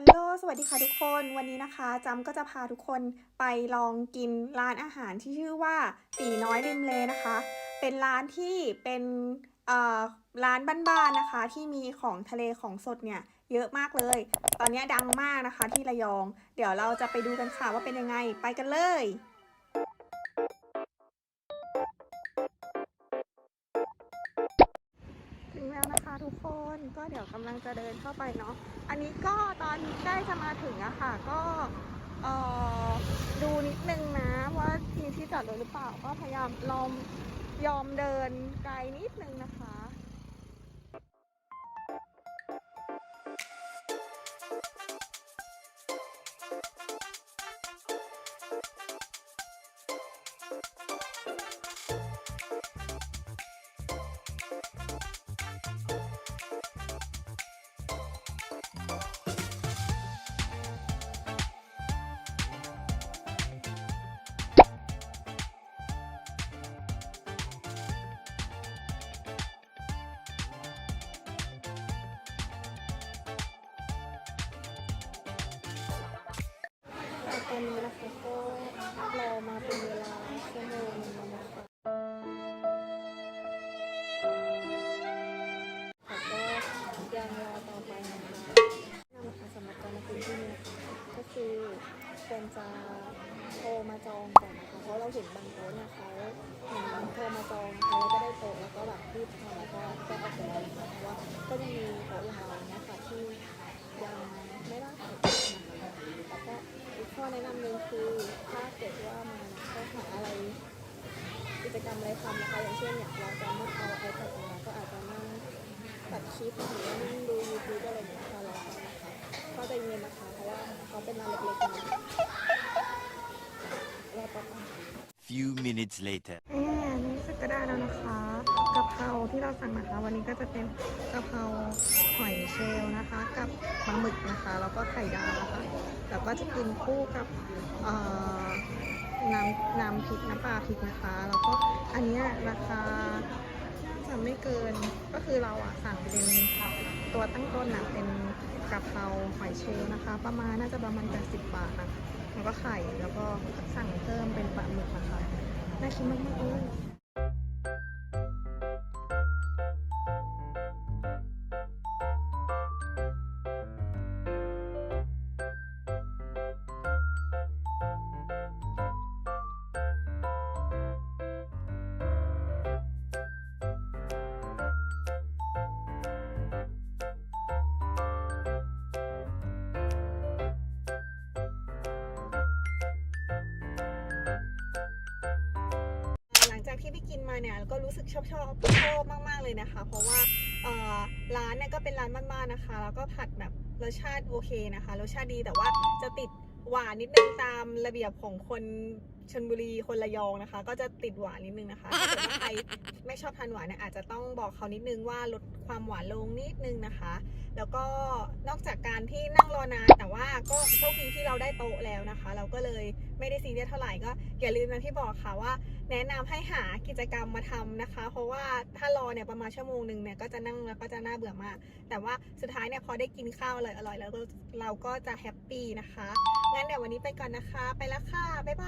ฮัลโหล สวัสดีค่ะทุกคน วันนี้นะคะจำก็จะพาทุกคนไปลองกินร้านอาหารที่ชื่อว่าตีน้อยริมเลนะคะ เป็นร้านที่เป็นร้านบ้านๆนะคะ ที่มีของทะเลของสดเนี่ยเยอะมากเลย ตอนนี้ดังมากนะคะที่ระยอง เดี๋ยวเราจะไปดูกันค่ะว่าเป็นยังไง ไปกันเลย ก็เดี๋ยวกำลังจะเดินเข้าไปเนาะอันนี้ก็ตอนใกล้จะมาถึงอะค่ะ ก็เออดูนิดนึงนะว่ามีที่จอดรถหรือเปล่าก็พยายามลอมยอมเดินไกลนิดนึงนะคะ อนนี้นะคะก็รอมาเป็นเวลาชั่วโมงนึงแล้วนะคะแล้วก็ยังรอต่อไปนะคะนำค่ะสำหรับการมากินที่นี่ก็คือควรจะโทรมาจองก่อนนะคะเพราะเราเห็นบางโต๊ะเนี่ยเขาเหมือนโทรมาจองเขาแล้วก็ได้โต๊ะแล้วก็แบบรีบทำแล้วก็ก็ตัดสินใจนะคะเพราะว่าก็ยังมีโต๊ะอย่างเรานะ หนึ่งคือถ้าเกิดว่ามาก็หาอะไรกิจกรรมอะไรทำนะคะอย่างเช่นอยากเราจะไม่เอาไอแพดมาก็อาจจะนั่งตัดคลิปหรือว่านั่งดูยูทูบอะไรอย่างเงี้ยค่ะเราก็นะคะก็ใจเย็นนะคะเพราะว่าเขาเป็นร้านเล็กๆนะเรอต่อไป Few minutes later. แหมรู้สึกก็ได้แล้วนะคะกะเพราที่เราสั่งนะคะ วันนี้ก็จะเป็นกะเพราหอยเชลล์นะคะ กับ ปลาหมึกนะคะแล้วก็ไข่ดาวนะคะแล้วก็จะกินคู่กับน้ำน้ำพริกน้ำปลาพริกนะคะแล้วก็อันนี้ราคาน่าจะไม่เกินก็คือเราอะสั่งเป็นตัวตั้งต้นนะเป็นกะเพราหอยเชลล์นะคะ ประมาณน่าจะประมาณ80บาทนะคะแล้วก็ไข่แล้วก็สั่งเพิ่มเป็นปลาหมึกนะคะน่ากินมากๆเลย ที่ได้กินมาเนี่ยก็รู้สึกชอบชอบชอบมากๆเลยนะคะ เพราะว่าร้านเนี่ยก็เป็นร้านบ้านๆนะคะ แล้วก็ผัดแบบรสชาติโอเคนะคะ รสชาติดีแต่ว่าจะติดหวานนิดนึงตามระเบียบของคนชนบุรีคนระยองนะคะ ก็จะติดหวานนิดนึงนะคะถ้าเกิดว่าใครไม่ชอบทานหวานเนี่ยอาจจะต้องบอกเขานิดนึงว่าลดความหวานลงนิดนึงนะคะ แล้วก็นอกจากการที่นั่งรอนานแต่ว่าก็โชคดีที่เราได้โต๊ะแล้วนะคะ เราก็เลย ไม่ได้ซีเรียสเท่าไหร่ก็อย่าลืมนะที่บอกค่ะว่า แนะนำให้หากิจกรรมมาทำนะคะ เพราะว่าถ้ารอเนี่ยประมาณชั่วโมงหนึ่งเนี่ยก็จะนั่งแล้วก็จะน่าเบื่อมาก แต่ว่าสุดท้ายเนี่ยพอได้กินข้าวอร่อยอร่อยแล้วเราก็จะแฮปปี้นะคะงั้นเดี๋ยววันนี้ไปก่อนนะคะ ไปแล้วค่ะบ๊ายบาย